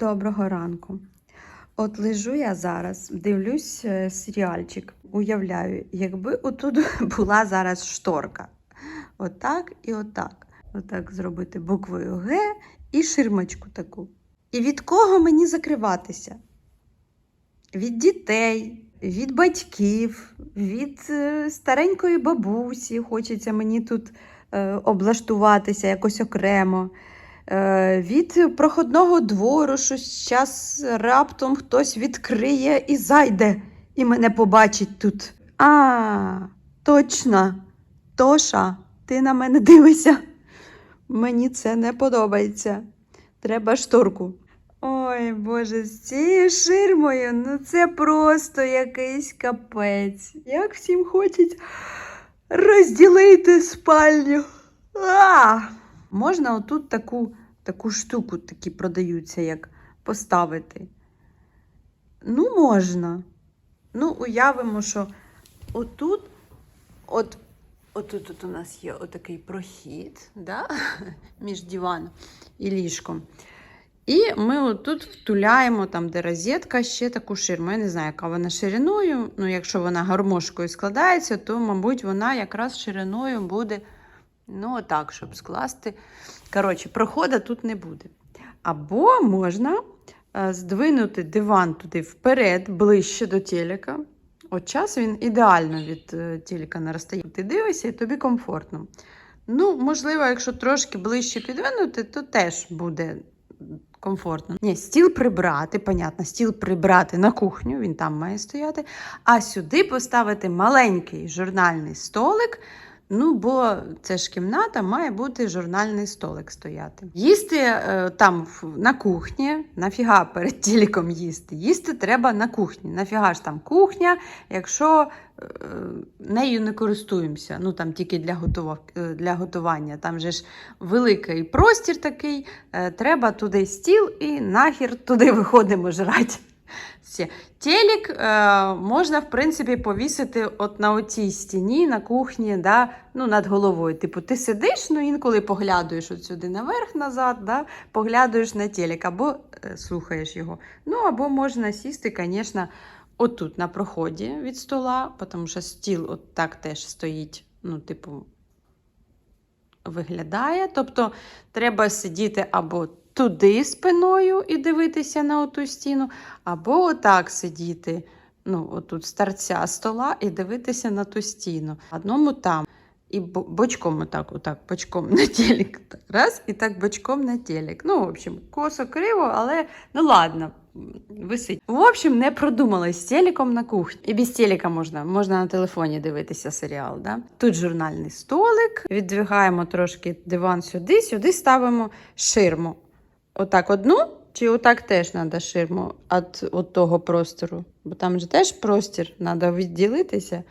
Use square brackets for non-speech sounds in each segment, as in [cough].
Доброго ранку. От лежу я зараз, дивлюсь е, серіальчик. Уявляю, якби отут [laughs] була зараз шторка. Отак і отак. Отак зробити буквою Г і ширмочку таку. І від кого мені закриватися? Від дітей, від батьків, від е, старенької бабусі. Хочеться мені тут е, облаштуватися якось окремо. Е, від проходного двору, що зараз раптом хтось відкриє і зайде, і мене побачить тут. А, точно, Тоша, ти на мене дивишся. Мені це не подобається. Треба шторку. Ой, Боже, з цією ширмою, ну це просто якийсь капець. Як всім хочуть розділити спальню. А! Можна отут таку, таку штуку такі продаються, як поставити. Ну, можна. Ну, уявимо, що отут, от, отут от у нас є отакий прохід да? [laughs] між диваном і ліжком. І ми отут втуляємо, там, де розетка, ще таку ширму. Я не знаю, яка вона шириною. Ну, якщо вона гармошкою складається, то, мабуть, вона якраз шириною буде. Ну, отак, щоб скласти. Коротше, проходу тут не буде. Або можна е, здвинути диван туди вперед, ближче до телека. От час він ідеально від е, телека на розстоянні. Ти дивишся і тобі комфортно. Ну, можливо, якщо трошки ближче підвинути, то теж буде комфортно. Ні, стіл прибрати, понятно, стіл прибрати на кухню, він там має стояти. А сюди поставити маленький журнальний столик. Ну, бо це ж кімната, має бути журнальний столик стояти. Їсти е, там на кухні, нафіга перед телеком їсти. Їсти треба на кухні. Нафіга ж там кухня, якщо е, нею не користуємося. Ну там тільки для, готова, е, для готування. Там же ж великий простір такий, е, треба туди стіл і нахер туди виходимо жрати. Все. Телек е, можна, в принципі, повісити от на оцій стіні, на кухні, да, ну, над головою. Типу, ти сидиш, ну інколи поглядуєш от сюди наверх-назад, да, поглядуєш на телек, або е, слухаєш його. Ну, або можна сісти, звісно, отут на проході від стола, тому що стіл от так теж стоїть, ну, типу, виглядає. Тобто треба сидіти або туди спиною і дивитися на оту стіну, або отак сидіти, ну, отут з торця стола і дивитися на ту стіну. Одному там. І бочком отак, отак, бочком на телек. Раз, і так бочком на телек. Ну, в общем, косо криво, але ну ладно, висить. В общем, не продумали з телеком на кухні. І без телека можна, можна на телефоні дивитися серіал. Да? Тут журнальний столик, віддвигаємо трошки диван сюди, сюди ставимо ширму. Отак одну, чи отак теж треба ширму від, від того простору? Бо там же теж простір, треба відділитися.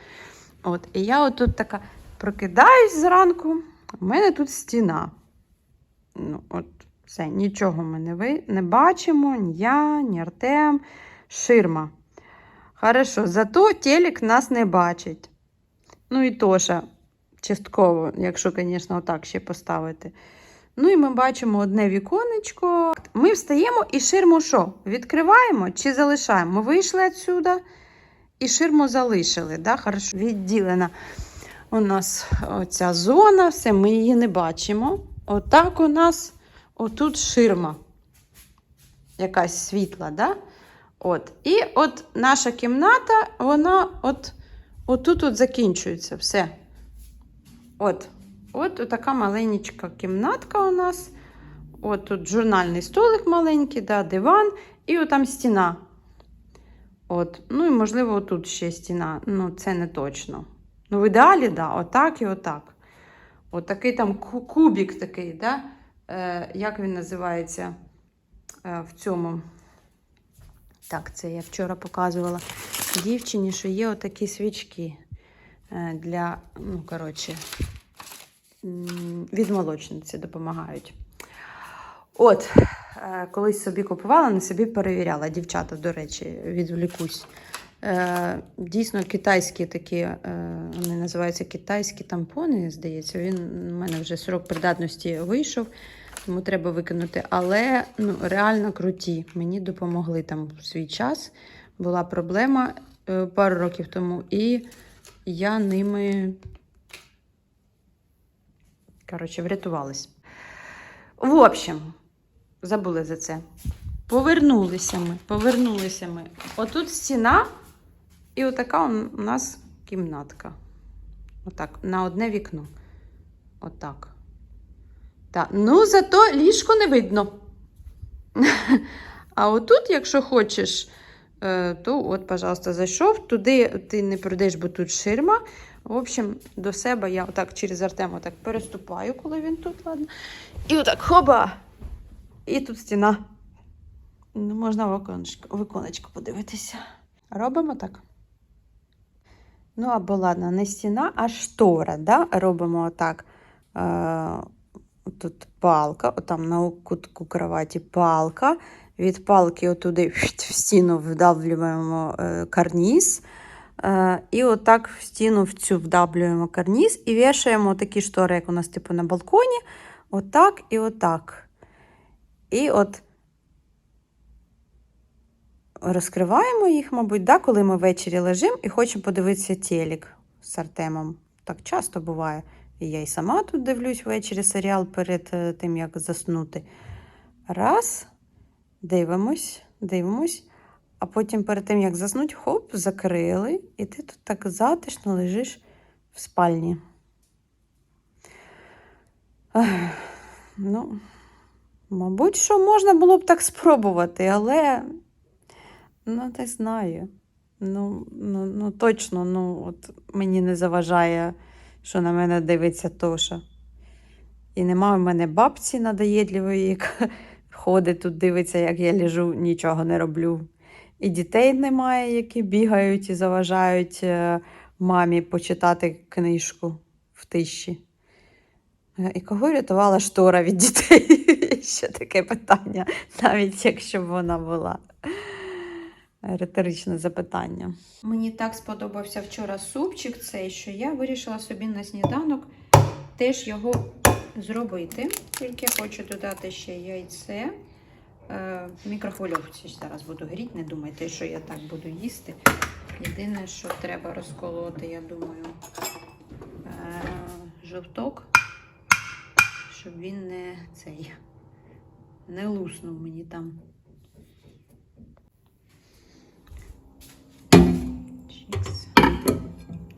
От, і я отут така прокидаюсь зранку, у мене тут стіна. Ну, от, все, нічого ми не, ви, не бачимо, ні я, ні Артем. Ширма. Хорошо, зато телек нас не бачить. Ну і Тоша частково, якщо, звісно, отак ще поставити. Ну і ми бачимо одне віконечко. Ми встаємо і ширму що? Відкриваємо чи залишаємо? Ми вийшли відсюди і ширму залишили. Да? Хорошо, відділена у нас оця зона, все, ми її не бачимо. Отак у нас отут ширма. Якась світла, да? От. І от наша кімната, вона от, отут от закінчується. Все. От. От така маленька кімнатка у нас. От тут журнальний столик маленький, да, диван, і отам стіна. От. Ну і, можливо, тут ще стіна. Ну, це не точно. Ну, в ідеалі, да, отак і отак. От такий там кубік такий, да? Е, як він називається е, в цьому. Так, це я вчора показувала дівчині, що є отакі свічки е, для, ну, коротше, від молочниці допомагають. От, е, колись собі купувала, не собі перевіряла. Дівчата, до речі, відволікусь. Е, дійсно, китайські такі, е, вони називаються китайські тампони, здається. Він у мене вже срок придатності вийшов. тому треба викинути. Але ну, реально круті. Мені допомогли там в свій час. Була проблема пару років тому, і я ними, коротше, врятувалась. В общем, забули за це. Повернулися ми, повернулися ми. Отут стіна, і отака у нас кімнатка. Отак, на одне вікно. Отак. Так. Ну, зато ліжко не видно. [laughs] А отут, якщо хочеш, то от, пожалуйста, зайшов. Туди ти не пройдеш, бо тут ширма. В общем, до себе я отак через Артема отак переступаю, коли він тут, ладно. І отак хоба! І тут стіна. Ну, можна в оконечко, в віконечко подивитися. Робимо так. Ну, або ладно, не стіна, а штора. Да? Робимо отак. Е, тут палка, отам на кутку кроваті палка. Від палки отуди в стіну вдавлюємо е, карніз. Е, і отак в стіну в цю вдавлюємо карніз і вішаємо такі штори, як у нас типу на балконі. Отак і отак. І от розкриваємо їх, мабуть, да, коли ми ввечері лежимо і хочемо подивитися телек з Артемом. Так часто буває. І я і сама тут дивлюсь ввечері серіал перед е, тим, як заснути. Раз, дивимось, дивимось, а потім перед тим, як заснуть, хоп, закрили, і ти тут так затишно лежиш в спальні. Ех, ну, мабуть, що можна було б так спробувати, але ну, не знаю. Ну, ну, ну точно, ну, от мені не заважає, що на мене дивиться Тоша. І нема в мене бабці надоєдливої, яка ходить тут, дивиться, як я лежу, нічого не роблю. І дітей немає, які бігають і заважають е, мамі почитати книжку в тиші. Е, І кого рятувала штора від дітей? [laughs] Ще таке питання, навіть якщо б вона була. Риторичне запитання. Мені так сподобався вчора супчик цей, що я вирішила собі на сніданок теж його зробити. Тільки хочу додати ще яйце. Е, В мікрохвильовці зараз буду гріти, не думайте, що я так буду їсти. Єдине, що треба розколоти, я думаю, е, жовток, щоб він не цей не луснув мені там. Чікс.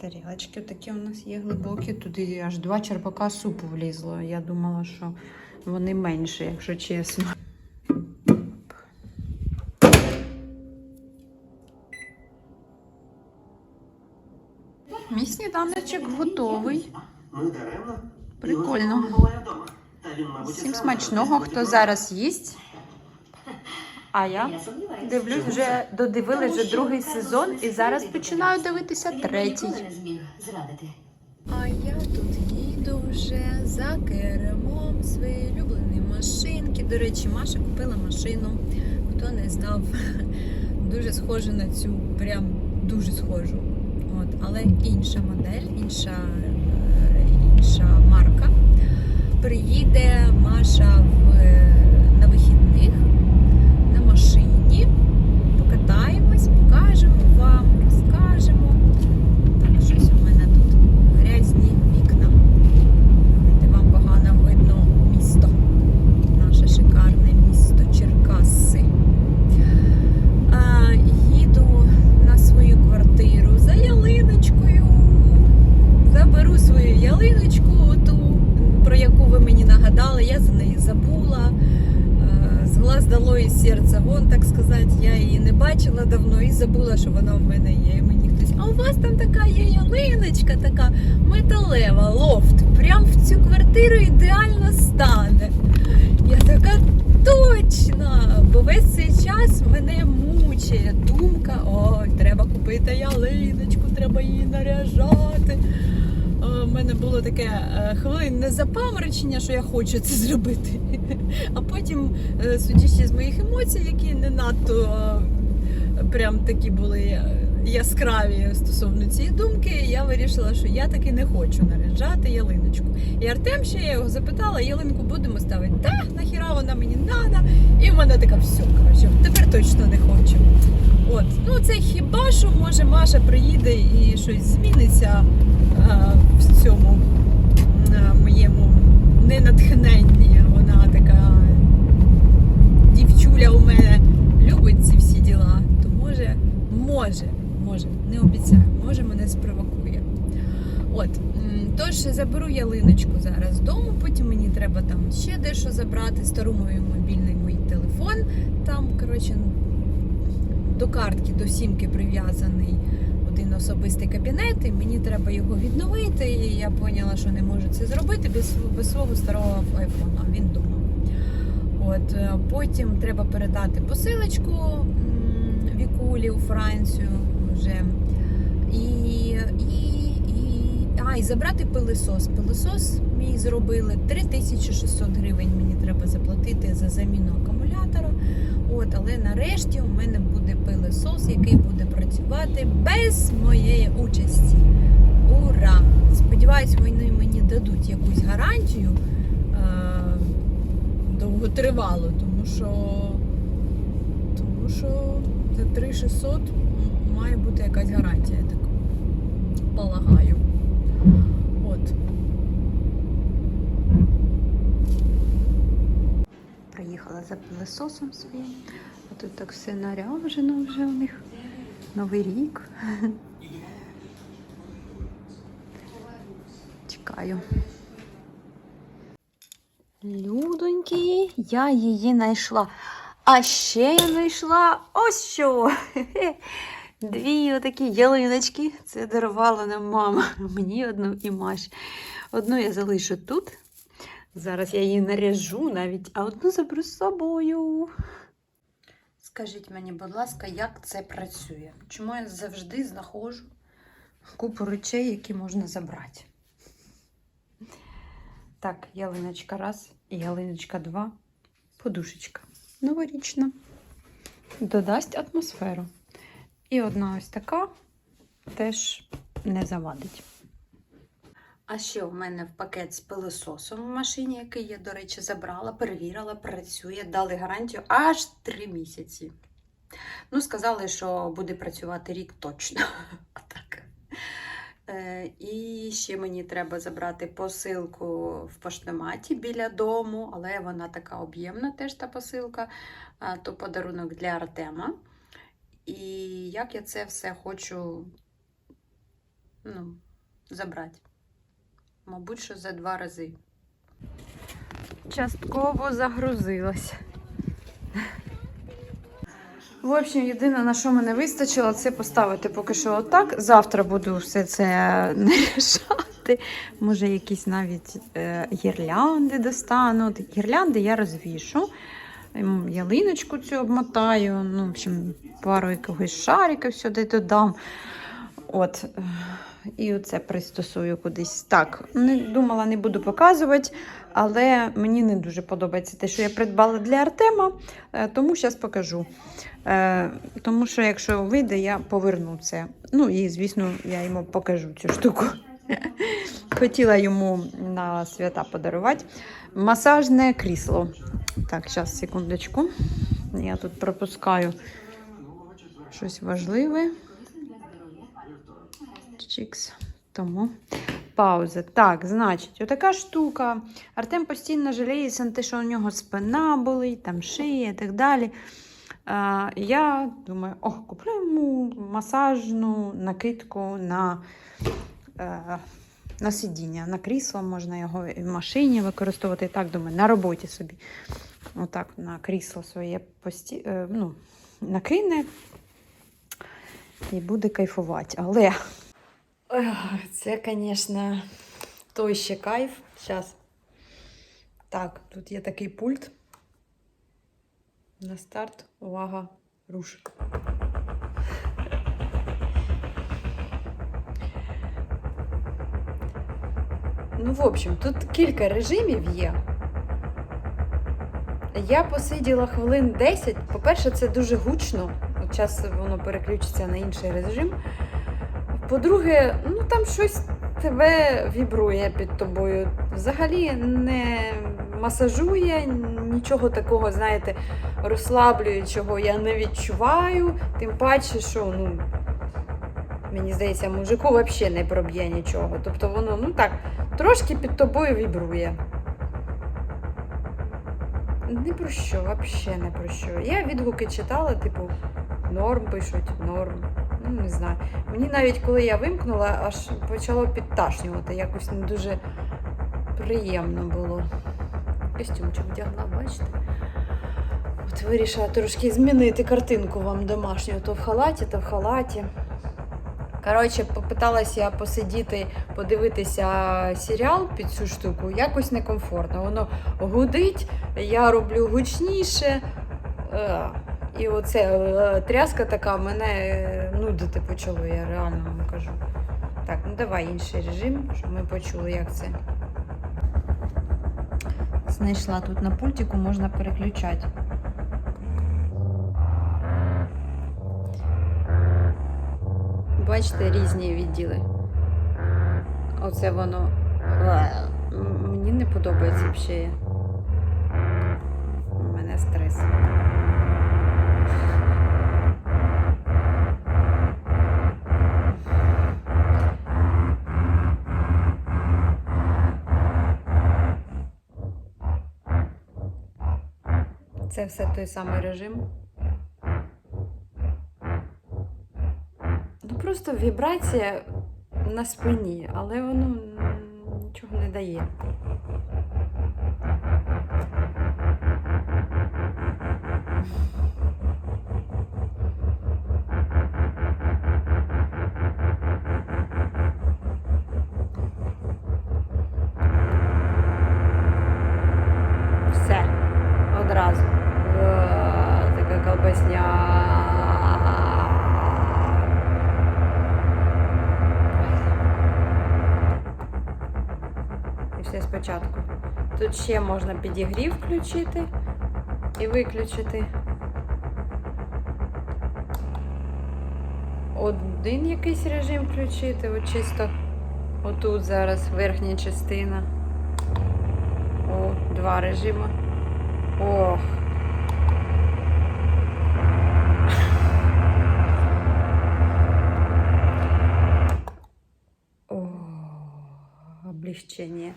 Тарілочки такі у нас є глибокі. Туди аж два черпака супу влізло. Я думала, що вони менші, якщо чесно. Мій сніданочок готовий. Прикольно. Всім смачного, хто зараз їсть. А я дивлюсь, вже додивились вже другий сезон і зараз починаю дивитися третій. А я тут їду вже за кермом своєї улюбленої машинки. До речі, Маша купила машину. Хто не знав, [laughs] дуже схожа на цю, прям дуже схожу. От, але інша модель, інша, інша марка. Приїде Маша в, е, на вихідних на машині. Покатаємось, покажемо вам, розкажемо. Так, щось у мене тут грязні вікна. Де вам погано видно місто. Наше шикарне місто Черкаси. А, їду на свою квартиру за ялиночкою. Заберу свою ялиночку, ту, про яку ви мені нагадали, я за неї забула. Е, З глаз дало і серця вон, так сказати, я її не бачила давно і забула, що вона в мене є. І мені хтось, а у вас там така є ялиночка, така металева, лофт. Прям в цю квартиру ідеально стане. Я така точно! Бо весь цей час мене мучає думка: ой, треба купити ялиночку, треба її наряжати. У мене було таке е, хвилинне запаморочення, що я хочу це зробити. А потім, е, судячи з моїх емоцій, які не надто е, прям такі були яскраві стосовно цієї думки, я вирішила, що я таки не хочу наряджати ялиночку. І Артем ще я його запитала, ялинку будемо ставити. Та нахіра вона мені надо. І вона така, все, коротше, тепер точно не хочу. От, ну це хіба що може Маша приїде і щось зміниться а, в цьому а, моєму ненатхненні. Вона така дівчуля у мене любить ці всі діла, то може, може, може, не обіцяю, може мене спровокує. От, тож заберу ялиночку зараз дому, потім мені треба там ще дещо забрати, стару мою мобільний мій телефон. Там, коротше, до картки, до сімки прив'язаний один особистий кабінет, і мені треба його відновити. І я поняла, що не можу це зробити без, без свого старого айфона, він вдома. От, е, потім треба передати посилочку Вікулі у Францію вже. І, і, і, а, і забрати пилисос. Пилисос мій зробили 3600 гривень. Мені треба заплатити за заміну акумулятора. От, але нарешті у мене буде пилисос, який буде працювати без моєї участі. Ура! Сподіваюсь, вони мені дадуть якусь гарантію е- довготривалу, тому що, тому що за 3600 м- має бути якась гарантія, я так полагаю. От. Приїхала за пилососом своїм. А тут так все наряжено вже у них. Новий рік. Чекаю. Людоньки, я її знайшла. А ще я знайшла ось що. Дві отакі ялиночки. Це дарувала нам мама. [laughs] Мені одну і Маші. Одну я залишу тут. Зараз я її наряжу навіть, а одну заберу з собою. Скажіть мені, будь ласка, як це працює? Чому я завжди знаходжу купу речей, які можна забрати? Так, ялиночка раз, ялиночка два, подушечка. Новорічна. Додасть атмосферу. І одна ось така теж не завадить. А ще у мене в пакет з пилососом в машині, який я, до речі, забрала, перевірила, працює, дали гарантію аж 3 місяці. Ну, сказали, що буде працювати рік точно. [laughs] Отак. Е, і ще мені треба забрати посилку в поштоматі біля дому, але вона така об'ємна, теж та посилка, то подарунок для Артема. І як я це все хочу ну, забрати. Мабуть, що за два рази. Частково загрузилась. В общем, єдине, на що мене вистачило, це поставити поки що отак. Завтра буду все це [laughs] наряжати. Може, якісь навіть е, гірлянди достану. Гірлянди я розвішу. Ем, Ялиночку цю обмотаю. Ну, в общем, пару якогось шариків сюди додам. От. І оце пристосую кудись. Так, не думала, не буду показувати, але мені не дуже подобається те, що я придбала для Артема, е, тому зараз покажу. Е, Тому що, якщо вийде, я поверну це. Ну і, звісно, я йому покажу цю штуку. [laughs] Хотіла йому на свята подарувати масажне крісло. Так, зараз, секундочку. Я тут пропускаю щось важливе. Чікс. Тому пауза. Так, значить, отака штука. Артем постійно жаліється на те, що у нього спина болить, там шия і так далі. А, я думаю, о, куплю йому масажну накидку на, на сидіння, на крісло, можна його і в машині використовувати. І Так, думаю, на роботі собі. Отак на крісло своє пості... е, ну, накине і буде кайфувати. Але це, звісно, той ще кайф. Зараз. Так, тут є такий пульт. На старт, увага, руш. Ну, в общем, тут кілька режимів є. Я посиділа хвилин 10. По-перше, це дуже гучно. час воно переключиться на інший режим. По-друге, ну там щось тебе вібрує під тобою. Взагалі не масажує, нічого такого, знаєте, розслаблюючого я не відчуваю. Тим паче, що ну, мені здається, мужику взагалі не проб'є нічого. Тобто воно, ну так, трошки під тобою вібрує. Не про що, взагалі не про що. Я відгуки читала, типу, норм пишуть, норм. Ну, не знаю. Мені навіть коли я вимкнула, аж почало підташнювати. Якось не дуже приємно було. Костюмчик вдягла, бачите? От вирішила трошки змінити картинку вам домашню. То в халаті, то в халаті. Коротше, попиталася я посидіти, подивитися серіал під цю штуку. Якось некомфортно. Воно гудить, я роблю гучніше. Е, І оце е, тряска така мене е, нудити почало, я реально вам кажу. Так, ну давай інший режим, щоб ми почули, як це. Знайшла тут на пультику, можна переключати. Бачите, різні відділи. Оце воно. Мені не подобається взагалі. У мене стрес. Це все той самий режим. Ну просто вібрація на спині, але воно нічого не дає. Все. Одразу. Е, Така колбасня. Спочатку. Тут ще можна підігрів включити і виключити. Один якийсь режим включити, от чисто отут зараз верхня частина. О, два режими. Ох. О, облегчення.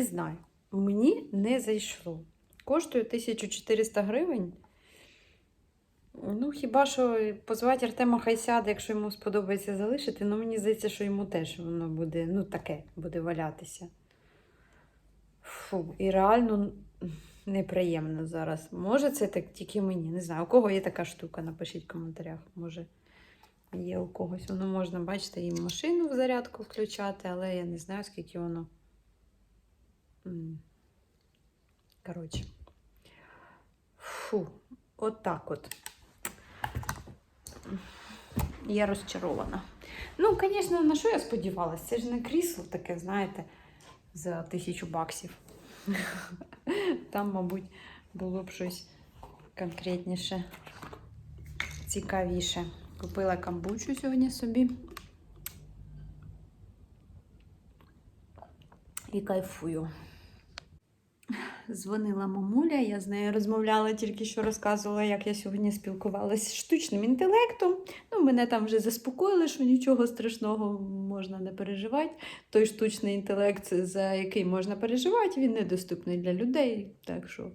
Не знаю. Мені не зайшло. Коштує 1400 гривень. Ну, хіба що позвати Артема хай сяде, якщо йому сподобається залишити, ну мені здається, що йому теж воно буде, ну, таке буде валятися. Фу, і реально неприємно зараз. Може, це так тільки мені. Не знаю, у кого є така штука, напишіть в коментарях. Може, є у когось. Воно можна, бачите, і машину в зарядку включати, але я не знаю, скільки воно. Коротше. Фу, от так от. Я розчарована. Ну, звісно, на що я сподівалася? Це ж не крісло таке, знаєте, за тисячу баксів. [laughs] Там, мабуть, було б щось конкретніше, цікавіше. Купила камбучу сьогодні собі. І кайфую. Дзвонила мамуля, я з нею розмовляла, тільки що розказувала, як я сьогодні спілкувалася з штучним інтелектом. Ну, мене там вже заспокоїли, що нічого страшного можна не переживати. Той штучний інтелект, за який можна переживати, він недоступний для людей. Так що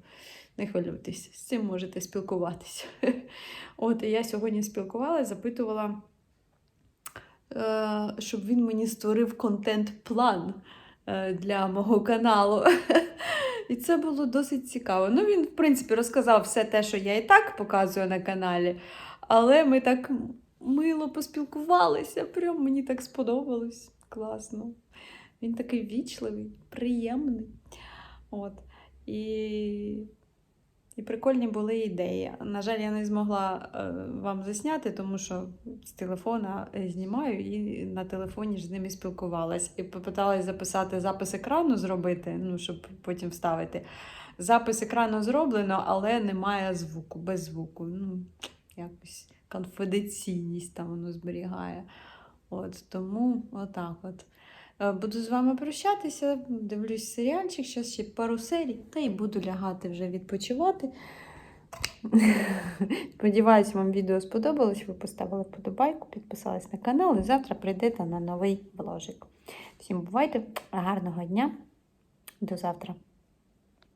не хвилюйтесь, з цим можете спілкуватися. [laughs] От і я сьогодні спілкувалася, запитувала, е, щоб він мені створив контент-план е, для мого каналу. [laughs] І це було досить цікаво. Ну, він, в принципі, розказав все те, що я і так показую на каналі, але ми так мило поспілкувалися. Прям мені так сподобалось. Класно. Він такий вічливий, приємний. От. І, і прикольні були ідеї. На жаль, я не змогла е, вам засняти, тому що з телефона е, знімаю і на телефоні ж з ними спілкувалась. І попиталась записати запис екрану зробити, ну, щоб потім вставити. Запис екрану зроблено, але немає звуку, без звуку. Ну, якось конфіденційність там воно зберігає. От, тому отак от. Е, Буду з вами прощатися, дивлюсь серіальчик, зараз ще пару серій, та й буду лягати вже відпочивати. [laughs] Сподіваюсь, вам відео сподобалось. Ви поставили вподобайку, підписались на канал і завтра прийдете на новий вложик. Всім бувайте, гарного дня, до завтра.